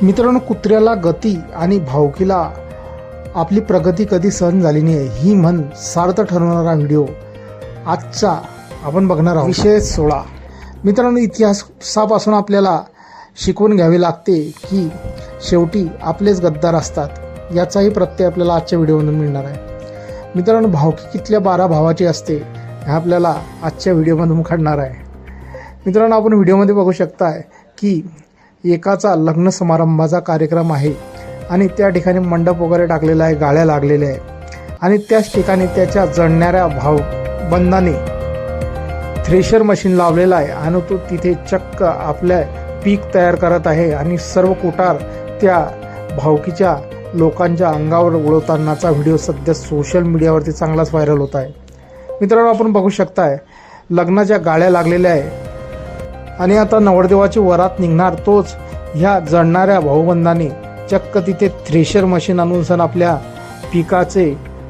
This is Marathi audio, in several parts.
मित्रांनो कुत्र्याला गती आणि भावकीला आपली प्रगती कधी सहन झाली नाही ही म्हण सार्थ ठरवणारा व्हिडिओ आजचा आपण बघणार आहोत. विषय सोळा. मित्रांनो इतिहासापासून आपल्याला शिकवून घ्यावी लागते की शेवटी आपलेच गद्दार असतात याचाही प्रत्यय आपल्याला आजच्या व्हिडिओमधून मिळणार आहे. मित्रांनो भावकी कितल्या बारा भावाची असते हे आपल्याला आजच्या व्हिडिओमधून काढणार आहे. मित्रांनो आपण व्हिडिओमध्ये बघू शकताय की एकाचा लग्न समारंभाचा कार्यक्रम आहे आणि त्या ठिकाणी मंडप वगैरे टाकलेला आहे गाळ्या लागलेल्या आहे आणि त्याच ठिकाणी त्याच्या जळणाऱ्या भाव बंधाने थ्रेशर मशीन लावलेलं आहे आणि तो तिथे चक्क आपल्या पीक तयार करत आहे आणि सर्व कुटार त्या भावकीच्या लोकांच्या अंगावर उडवतानाचा व्हिडिओ सध्या सोशल मीडियावरती चांगलाच व्हायरल होत आहे. मित्रांनो आपण बघू शकताय लग्नाच्या गाळ्या लागलेल्या आहे. आणि आता नवरदेवाची वरात निघणार तोच ह्या जळणाऱ्या भाऊबंधाने. चक्क तिथे थ्रेशर मशीन आणून सण आपल्या पिकाचे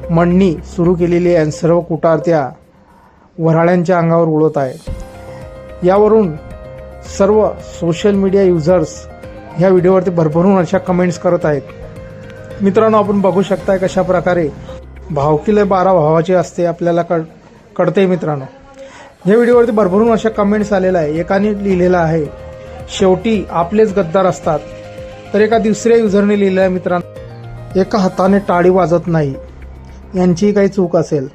मळणी सुरू केलेली आहे आणि सर्व कुटारत्या वऱ्हाड्यांच्या अंगावर उडत आहे यावरून सर्व सोशल मीडिया युजर्स ह्या व्हिडिओवरती भरभरून अशा कमेंट्स करत आहेत. मित्रांनो आपण बघू शकताय कशा प्रकारे भावकिले बारा भावाची असते आपल्याला कळ कळते मित्रांनो. या व्हिडिओवरती भरभरून अशा कमेंट्स आलेल्या आहे एकाने लिहिलेलं आहे शेवटी आपलेच गद्दार असतात. तर एका दुसऱ्या युजरने लिहिलं आहे मित्रांनो. एका हाताने टाळी वाजत नाही. यांची काही चूक असेल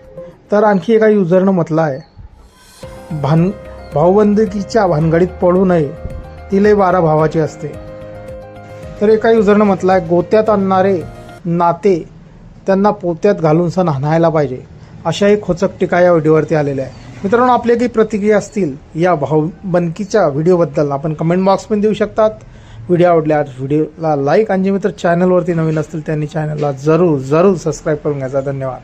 तर आणखी एका युजरनं म्हटलं आहे. भान भाऊबंदकीच्या भानगडीत पडू नये. तिले बारा भावाची असते. तर एका युजरनं म्हटलं आहे गोत्यात आणणारे नाते त्यांना पोत्यात घालून सण हाणायला पाहिजे. अशाही खोचक टीका या व्हिडिओवरती आलेल्या आहे मित्रांनो आपल्या काही प्रतिक्रिया असतील या भाऊबंदकीच्या व्हिडिओबद्दल आपण कमेंट बॉक्समध्ये देऊ शकतात. व्हिडिओ आवडल्यास व्हिडिओला लाईक आणि जे मित्र चॅनलवरती नवीन असतील त्यांनी चॅनलला जरूर जरूर सबस्क्राईब करून घ्यायचा धन्यवाद.